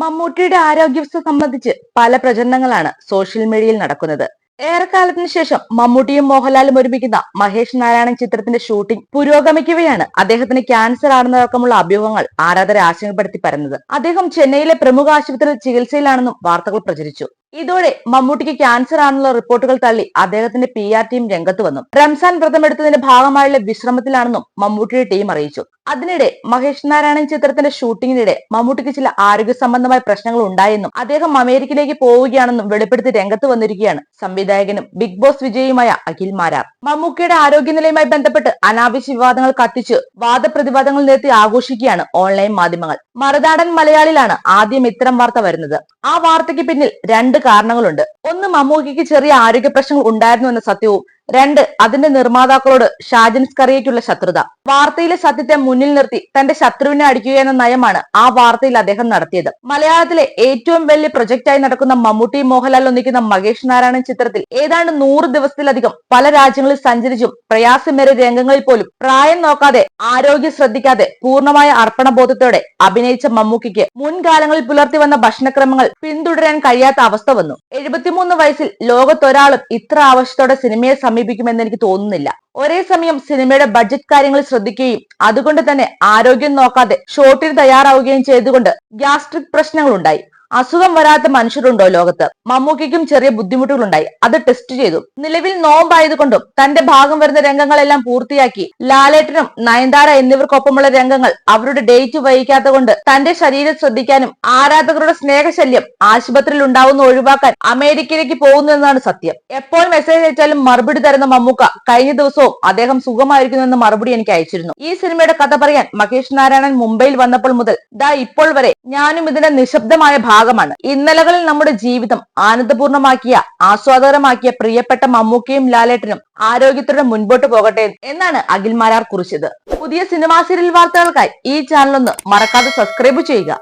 മമ്മൂട്ടിയുടെ ആരോഗ്യവസ്ഥ സംബന്ധിച്ച് പല പ്രചരണങ്ങളാണ് സോഷ്യൽ മീഡിയയിൽ നടക്കുന്നത്. ഏറെക്കാലത്തിന് ശേഷം മമ്മൂട്ടിയും മോഹൻലാലും ഒരുമിക്കുന്ന മഹേഷ് നാരായണൻ ചിത്രത്തിന്റെ ഷൂട്ടിംഗ് പുരോഗമിക്കുകയാണ്. അദ്ദേഹത്തിന് ക്യാൻസർ ആണെന്നടക്കമുള്ള അഭ്യൂഹങ്ങൾ ആരാധകരെ ആശങ്കപ്പെടുത്തി പരന്നത്. അദ്ദേഹം ചെന്നൈയിലെ പ്രമുഖ ആശുപത്രിയിൽ ചികിത്സയിലാണെന്നും വാർത്തകൾ പ്രചരിച്ചു. ഇതോടെ മമ്മൂട്ടിക്ക് ക്യാൻസർ ആണെന്നുള്ള റിപ്പോർട്ടുകൾ തള്ളി അദ്ദേഹത്തിന്റെ പി ആർ ടീം രംഗത്ത് വന്നു. റംസാൻ വ്രതമെടുത്തതിന്റെ ഭാഗമായുള്ള വിശ്രമത്തിലാണെന്നും മമ്മൂട്ടിയുടെ ടീം അറിയിച്ചു. അതിനിടെ മഹേഷ് നാരായണൻ ചിത്രത്തിന്റെ ഷൂട്ടിങ്ങിനിടെ മമ്മൂട്ടിക്ക് ചില ആരോഗ്യ സംബന്ധമായ പ്രശ്നങ്ങൾ ഉണ്ടായെന്നും അദ്ദേഹം അമേരിക്കയിലേക്ക് പോവുകയാണെന്നും വെളിപ്പെടുത്തി രംഗത്ത് വന്നിരിക്കുകയാണ് സംവിധായകനും ബിഗ് ബോസ് വിജയിയുമായ അഖിൽ മാരാർ. മമ്മൂക്കയുടെ ആരോഗ്യനിലയുമായി ബന്ധപ്പെട്ട് അനാവശ്യ വിവാദങ്ങൾ കത്തിച്ച് വാദപ്രതിവാദങ്ങൾ നിർത്തി ആഘോഷിക്കുകയാണ് ഓൺലൈൻ മാധ്യമങ്ങൾ. മറുനാടൻ മലയാളിലാണ് ആദ്യം ഇത്തരം വാർത്ത വരുന്നത്. ആ വാർത്തയ്ക്ക് പിന്നിൽ രണ്ട് കാരണങ്ങളുണ്ട്. ഒന്ന് മമ്മൂക്കിക്ക് ചെറിയ ആരോഗ്യ പ്രശ്നങ്ങൾ ഉണ്ടായിരുന്നു എന്ന സത്യവും. രണ്ട് അതിന്റെ നിർമ്മാതാക്കളോട് ഷാജൻ സ്കറിയയ്ക്കുള്ള ശത്രുത. വാർത്തയിലെ സത്യത്തെ മുന്നിൽ നിർത്തി തന്റെ ശത്രുവിനെ അടിക്കുക എന്ന നയമാണ് ആ വാർത്തയിൽ അദ്ദേഹം നടത്തിയത്. മലയാളത്തിലെ ഏറ്റവും വലിയ പ്രൊജക്റ്റായി നടക്കുന്ന മമ്മൂട്ടി മോഹൻലാൽ ഒന്നിക്കുന്ന മഹേഷ് നാരായണൻ ചിത്രത്തിൽ ഏതാണ്ട് നൂറ് ദിവസത്തിലധികം പല രാജ്യങ്ങളിൽ സഞ്ചരിച്ചും പ്രയാസമേറിയ രംഗങ്ങളിൽ പോലും പ്രായം നോക്കാതെ ആരോഗ്യം ശ്രദ്ധിക്കാതെ പൂർണമായ അർപ്പണബോധത്തോടെ അഭിനയിച്ച മമ്മൂക്കിക്ക് മുൻകാലങ്ങളിൽ പുലർത്തി വന്ന ഭക്ഷണക്രമങ്ങൾ പിന്തുടരാൻ കഴിയാത്ത അവസ്ഥ വന്നു. എഴുപത്തിമൂന്ന് വയസ്സിൽ ലോകത്തൊരാളും ഇത്ര ആവശ്യത്തോടെ സിനിമയെ സമീപിക്കുമെന്ന് എനിക്ക് തോന്നുന്നില്ല. ഒരേ സമയം സിനിമയുടെ ബഡ്ജറ്റ് കാര്യങ്ങൾ ശ്രദ്ധിക്കുകയും അതുകൊണ്ട് തന്നെ ആരോഗ്യം നോക്കാതെ ഷോട്ടിന് തയ്യാറാവുകയും ചെയ്തുകൊണ്ട് ഗ്യാസ്ട്രിക് പ്രശ്നങ്ങൾ ഉണ്ടായി അസുഖം വരാത്ത മനുഷ്യരുണ്ടോ ലോകത്ത്? മമ്മൂക്കും ചെറിയ ബുദ്ധിമുട്ടുകളുണ്ടായി. അത് ടെസ്റ്റ് ചെയ്തു. നിലവിൽ നോമ്പായതുകൊണ്ടും തന്റെ ഭാഗം വരുന്ന രംഗങ്ങളെല്ലാം പൂർത്തിയാക്കി ലാലേട്ടനും നയൻതാര എന്നിവർക്കൊപ്പമുള്ള രംഗങ്ങൾ അവരുടെ ഡേറ്റ് വഹിക്കാത്ത കൊണ്ട് തന്റെ ശരീരം ശ്രദ്ധിക്കാനും ആരാധകരുടെ സ്നേഹശല്യം ആശുപത്രിയിൽ ഉണ്ടാവുന്ന ഒഴിവാക്കാൻ അമേരിക്കയിലേക്ക് പോകുന്നു എന്നാണ് സത്യം. എപ്പോൾ മെസ്സേജ് അയച്ചാലും മറുപടി തരുന്ന മമ്മൂക്ക കഴിഞ്ഞ ദിവസവും അദ്ദേഹം സുഖമായിരിക്കുന്നു എന്ന മറുപടി എനിക്ക് അയച്ചിരുന്നു. ഈ സിനിമയുടെ കഥ പറയാൻ മഹേഷ് നാരായണൻ മുംബൈയിൽ വന്നപ്പോൾ മുതൽ ദാ ഇപ്പോൾ വരെ ഞാനും ഇതിന്റെ നിശബ്ദമായ ഭാഗമാണ്. ഇന്നലകളിൽ നമ്മുടെ ജീവിതം ആനന്ദപൂർണമാക്കിയ ആസ്വാദകരമാക്കിയ പ്രിയപ്പെട്ട മമ്മൂക്കയും ലാലേട്ടനും ആരോഗ്യത്തോടെ മുൻപോട്ട് പോകട്ടെ എന്നാണ് അഖിൽ മാരാർ കുറിച്ചത്. പുതിയ സിനിമാ സീരിയൽ വാർത്തകൾക്കായി ഈ ചാനൽ ഒന്ന് മറക്കാതെ സബ്സ്ക്രൈബ് ചെയ്യുക.